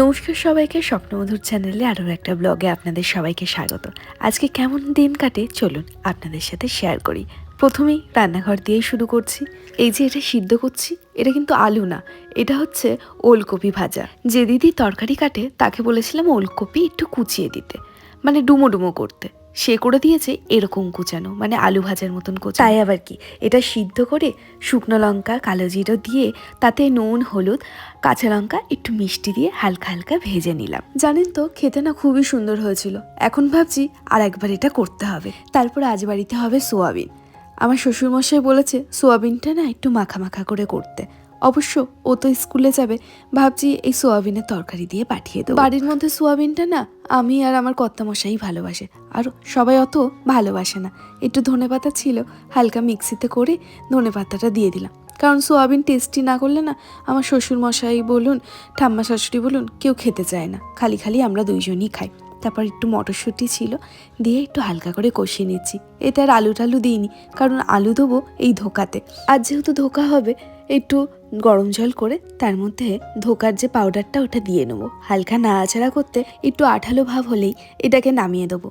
নমস্কার সবাইকে স্বপ্নমধুর চ্যানেলে আরও একটা ব্লগে আপনাদের সবাইকে স্বাগত। আজকে কেমন দিন কাটে চলুন আপনাদের সাথে শেয়ার করি। প্রথমেই রান্নাঘর দিয়েই শুরু করছি। এই যে এটা সিদ্ধ করছি, এটা কিন্তু আলু না, এটা হচ্ছে ওলকপি ভাজা। যে দিদি তরকারি কাটে তাকে বলেছিলাম ওলকপি একটু কুচিয়ে দিতে মানে ডুমো ডুমো করতে। সে করে দিয়েছে এরকম কুচানো মানে আলু ভাজার মতন কোচা তাই আবার কি? এটা সিদ্ধ করে শুকনো লঙ্কা কালো জিরো দিয়ে তাতে নুন হলুদ কাঁচা লঙ্কা একটু মিষ্টি দিয়ে হালকা হালকা ভেজে নিলাম। জানেন তো খেতে না খুবই সুন্দর হয়েছিল। এখন ভাবছি আর একবার এটা করতে হবে। তারপর আজ বাড়িতে হবে সোয়াবিন। আমার শ্বশুরমশাই বলেছে সোয়াবিনটা না একটু মাখা মাখা করে করতে। অবশ্য ও তো স্কুলে যাবে, ভাবছি এই সোয়াবিনের তরকারি দিয়ে পাঠিয়ে দেবো। বাড়ির মধ্যে সোয়াবিনটা না আমি আর আমার কর্তামশাই ভালোবাসে, আর সবাই অত ভালোবাসে না। একটু ধনে পাতা ছিল, হালকা মিক্সিতে করে ধনে পাতাটা দিয়ে দিলাম। কারণ সোয়াবিন টেস্টি না করলে না আমার শ্বশুর মশাই বলুন ঠাম্মা শাশুড়ি বলুন, কেউ খেতে চায় না। খালি খালি আমরা দুইজনই খাই। তারপর একটু মটরশুঁটি ছিল, দিয়ে একটু হালকা করে কষিয়ে নিচ্ছি। এতে আর আলু টালু দিইনি, কারণ আলু দেবো এই ধোকাতে। আর যেহেতু ধোকা হবে, একটু গরম জল করে তার মধ্যে ধোকার যে পাউডারটা ওটা দিয়ে নেব। হালকা নাড়াচাড়া করতে একটু আঠালো ভাব হলেই এটাকে নামিয়ে দেবো।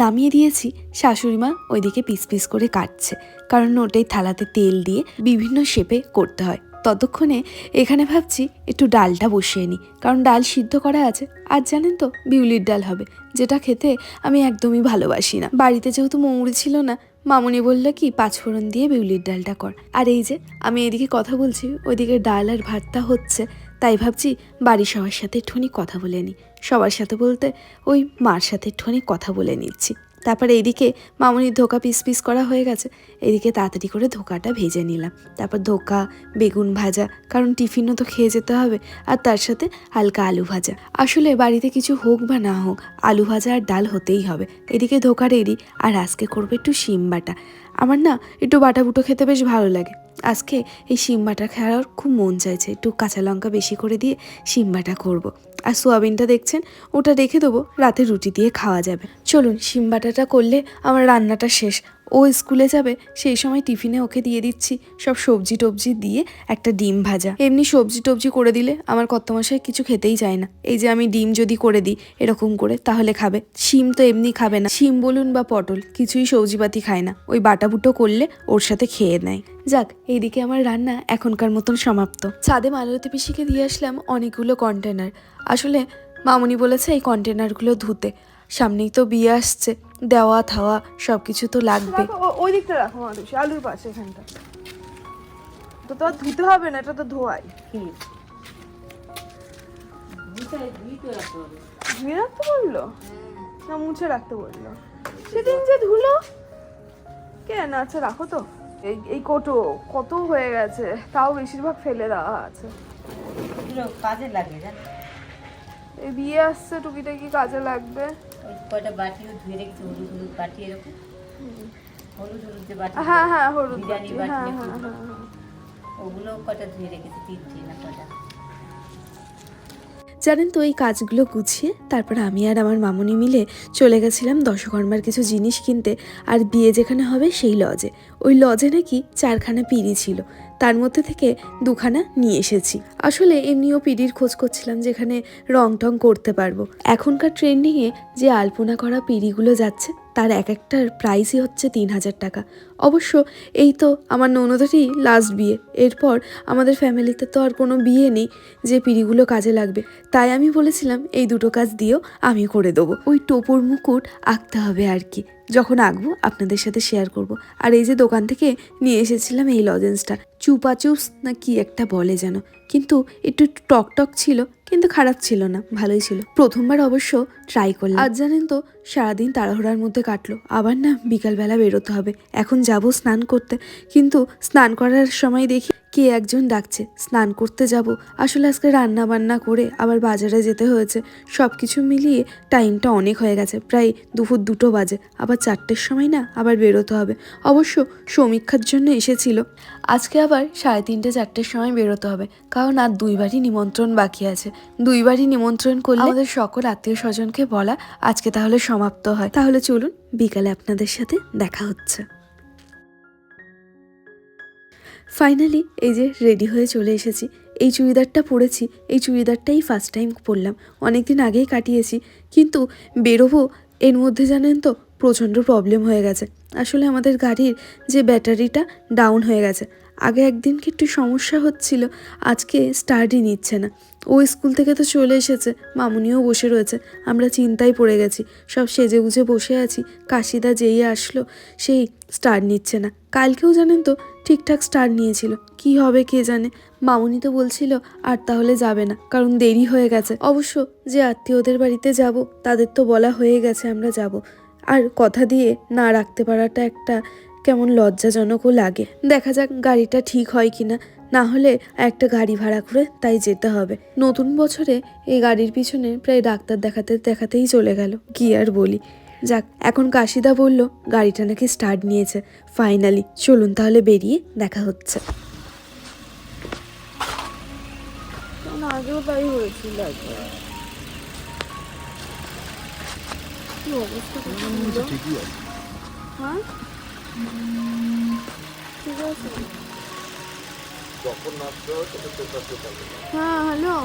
নামিয়ে দিয়েছি, শাশুড়ি মা ওইদিকে পিস পিস করে কাটছে, কারণ ওটাই থালাতে তেল দিয়ে বিভিন্ন শেপে করতে হয়। ততক্ষণে এখানে ভাবছি একটু ডালটা বসিয়ে নিই, কারণ ডাল সিদ্ধ করা আছে। আর জানেন তো, বিউলির ডাল হবে, যেটা খেতে আমি একদমই ভালোবাসি না। বাড়িতে যেহেতু মৌরি ছিল না, মামুনি বলল কি পাঁচফোড়ন দিয়ে বিউলির ডালটা কর। আর এই যে, আমি এদিকে কথা বলছি, ওইদিকে ডাল আর ভাতটা হচ্ছে, তাই ভাবছি বাড়ির সবার সাথে একটুখানি কথা বলে নিই। সবার সাথে বলতে ওই মার সাথে একটুখানি কথা বলে নিচ্ছি। তারপরে এদিকে মামুনির ধোকা পিস পিস করা হয়ে গেছে। এদিকে তাড়াতাড়ি করে ধোকাটা ভেজে নিলাম। তারপর ধোকা, বেগুন ভাজা, কারণ টিফিনও তো খেয়ে যেতে হবে, আর তার সাথে হালকা আলু ভাজা। আসলে বাড়িতে কিছু হোক বা না হোক, আলু ভাজা আর ডাল হতেই হবে। এদিকে ধোকা রেডি, আর আজকে করবে একটু শিম বাটা। আমার না একটু বাটা বুটো খেতে বেশ ভালো লাগে। আজকে এই সিম্বাটা খেলার খুব মন চাইছে। একটু কাঁচা লঙ্কা বেশি করে দিয়ে সিম্বাটা করব। আর সোয়াবিনটা দেখছেন? ওটা রেখে দেবো, রাতে রুটি দিয়ে খাওয়া যাবে। চলুন, সিম্বাটাটা করলে আমার রান্নাটা শেষ। ও স্কুলে যাবে, সেই সময় টিফিনে ওকে দিয়ে দিচ্ছি সব সবজি টবজি দিয়ে একটা ডিম ভাজা। এমনি সবজি টবজি করে দিলে আমার কর্তমশাই কিছু খেতেই চায় না। এই যে আমি ডিম যদি করে দিই এরকম করে, তাহলে খাবে। শিম তো এমনি খাবে না। শিম বলুন বা পটল, কিছুই সবজিপাতি খায় না। ওই বাটাবুটো করলে ওর সাথে খেয়ে নেয়। যাক, এইদিকে আমার রান্না এখনকার মতন সমাপ্ত। ছাদে মালতী পিসিকে দিয়ে আসলাম অনেকগুলো কন্টেনার আসলে মামুনি বলেছে এই কন্টেনারগুলো ধুতে। সামনেই তো বিয়ে আসছে দেওয়া থাওয়া সব কিছু তো লাগবে। ওই দিকটা রাখো মাধুসী আলুর পাশে এখানটা। তো তো আর ধুতে হবে না এটা তো ধোয়াই। ধুয়ে রাখতে বলল? না মুছে রাখতে বলল। সেদিন যে ধুলো কেন আচ্ছা রাখো তো। এই এই কোটো কত হয়ে গেছে তাও বেশিরভাগ ফেলে দেওয়া আছে। কাজে লাগে এই বিয়ে আসছে টুকিটাকি কাজে লাগবে। কয়টা বাটিও ধুয়ে রেখেছি? হলুদ হলুদ বাটি এরকম? হলুদ হলুদ যে বাটি হ্যাঁ হ্যাঁ হলুদ বাটি, বাটি হ্যাঁ হ্যাঁ হ্যাঁ হ্যাঁ। ওগুলো কয়টা ধুয়ে রেখেছি? তিনটি না কয়টা? জানেন তো এই কাজগুলো গুছিয়ে তারপর আমি আর আমার মামুনি মিলে চলে গেছিলাম দশকর্মার কিছু জিনিস কিনতে আর বিয়ে যেখানে হবে সেই লজে। ওই লজে নাকি চারখানা পিড়ি ছিল। তার মধ্যে থেকে দুখানা নিয়ে এসেছি। আসলে এমনিও পিড়ির খোঁজ করছিলাম যেখানে রং টং করতে পারব। এখনকার ট্রেন্ডিংয়ে যে আলপনা করা পিড়িগুলো যাচ্ছে, তার এক একটার প্রাইসই হচ্ছে তিন হাজার টাকা। অবশ্য এই তো আমার ননদেরই লাস্ট বিয়ে। এরপর আমাদের ফ্যামিলিতে তো আর কোনো বিয়ে নেই যে পিড়িগুলো কাজে লাগবে। তাই আমি বলেছিলাম, এই দুটো কাজ দিয়েও আমি করে দেবো। ওই টোপর মুকুট আঁকতে হবে আর কি। যখন আঁকবো, আপনাদের সাথে শেয়ার করব। আর এই যে দোকান থেকে নিয়ে এসেছিলাম এই লজেন্সটা চুপা চুপস না কি একটা বলে যেন। কিন্তু একটু টক টক ছিল, কিন্তু খারাপ ছিল না, ভালোই ছিল। প্রথমবার অবশ্য ট্রাই করলাম। আজ জানেন তো, সারাদিন তাড়াহুড়ার মধ্যে কাটলো। আবার না বিকালবেলা বেরোতে হবে। এখন যাব স্নান করতে। কিন্তু স্নান করার সময় দেখি কে একজন ডাকছে? স্নান করতে যাব। আসলে আজকে রান্না বান্না করে আবার বাজারে যেতে হয়েছে। সব কিছু মিলিয়ে টাইমটা অনেক হয়ে গেছে। প্রায় দুপুর দুটো বাজে। আবার চারটের সময় না? আবার বেরোতে হবে। অবশ্য সমীক্ষার জন্য এসেছিল। আজকে আবার সাড়ে তিনটে চারটের সময় বেরোতে হবে। কারণ আর দুইবারই নিমন্ত্রণ বাকি আছে। দুইবারই নিমন্ত্রণ করলে আমাদের সকল আত্মীয় স্বজনকে বলা আজকে তাহলে সমাপ্ত হয়। তাহলে চলুন বিকালে আপনাদের সাথে দেখা হচ্ছে। ফাইনালি এই যে রেডি হয়ে চলে এসেছি। এই চুড়িদারটা পরেছি, এই চুড়িদারটাই ফার্স্ট টাইম পরলাম। অনেক দিন আগেই কাটিয়েছি, কিন্তু বেরোবো এর মধ্যে জানেন তো, প্রচণ্ড প্রবলেম হয়ে গেছে। আসলে আমাদের গাড়ির যে ব্যাটারিটা ডাউন হয়ে গেছে। আগে একদিন কি একটু সমস্যা হচ্ছিল, আজকে স্টার্টই নিচ্ছে না। ও স্কুল থেকে তো চলে এসেছে, মামুনিও বসে রয়েছে, আমরা চিন্তায় পড়ে গেছি। সব সেজে গুজে বসে আছি, কাশিদা যেই আসলো, সেই স্টার্ট নিচ্ছে না। কালকেও জানেন তো ঠিকঠাক স্টার্ট নিয়েছিল। কি হবে কে জানে? মামুনি তো বলছিল, আর তাহলে যাবে না, কারণ দেরি হয়ে গেছে। অবশ্য যে আত্মীয়দের বাড়িতে যাব, তাদের তো বলা হয়ে গেছে আমরা যাব। আর কথা দিয়ে না রাখতে পারাটা একটা কেমন লজ্জাজনকও লাগে। দেখা যাক গাড়িটা ঠিক হয় কিনা। না হলে একটা গাড়ি ভাড়া করে তাই যেতে হবে। নতুন বছরে এই গাড়ির পিছনে প্রায় ডাক্তার দেখাতে দেখাতেই চলে গেল, কি আর বলি। যাক এখন কাশিদা বলল গাড়িটা নাকি স্টার্ট নিয়েছে। ফাইনালি চলুন তাহলে বেরিয়ে দেখা হচ্ছে। আগেও তাই হয়েছিল একবার কি হ্যাঁ? ঠিক আছে। হ্যাঁ হ্যালো।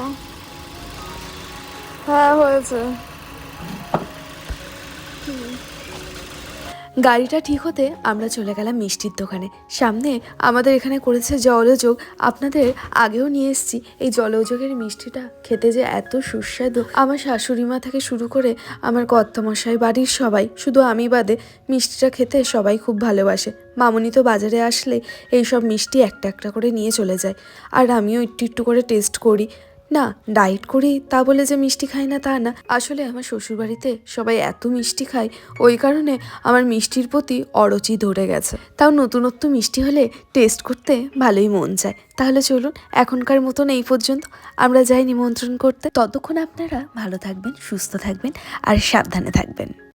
হ্যাঁ হয়েছে। গাড়িটা ঠিক হতে আমরা চলে গেলাম মিষ্টির দোকানে। সামনে আমাদের এখানে করেছে জলযোগ। আপনাদের আগেও নিয়ে এসেছি। এই জলযোগের মিষ্টিটা খেতে যে এত সুস্বাদু। আমার শাশুড়ি মা থেকে শুরু করে আমার কর্তমশাই, বাড়ির সবাই, শুধু আমি বাদে মিষ্টিটা খেতে সবাই খুব ভালোবাসে। মামনি তো বাজারে আসলে এই সব মিষ্টি একটা একটা করে নিয়ে চলে যায়। আর আমিও একটু একটু করে টেস্ট করি। না ডায়েট করি, তা বলে যে মিষ্টি খাই না তা না। আসলে আমার শ্বশুরবাড়িতে সবাই এত মিষ্টি খায়, ওই কারণে আমার মিষ্টির প্রতি অরুচি ধরে গেছে। তাও নতুনত্ব মিষ্টি হলে টেস্ট করতে ভালোই মন চায়। তাহলে চলুন, এখনকার মতন এই পর্যন্ত। আমরা যাই নিমন্ত্রণ করতে। ততক্ষণ আপনারা ভালো থাকবেন, সুস্থ থাকবেন, আর সাবধানে থাকবেন।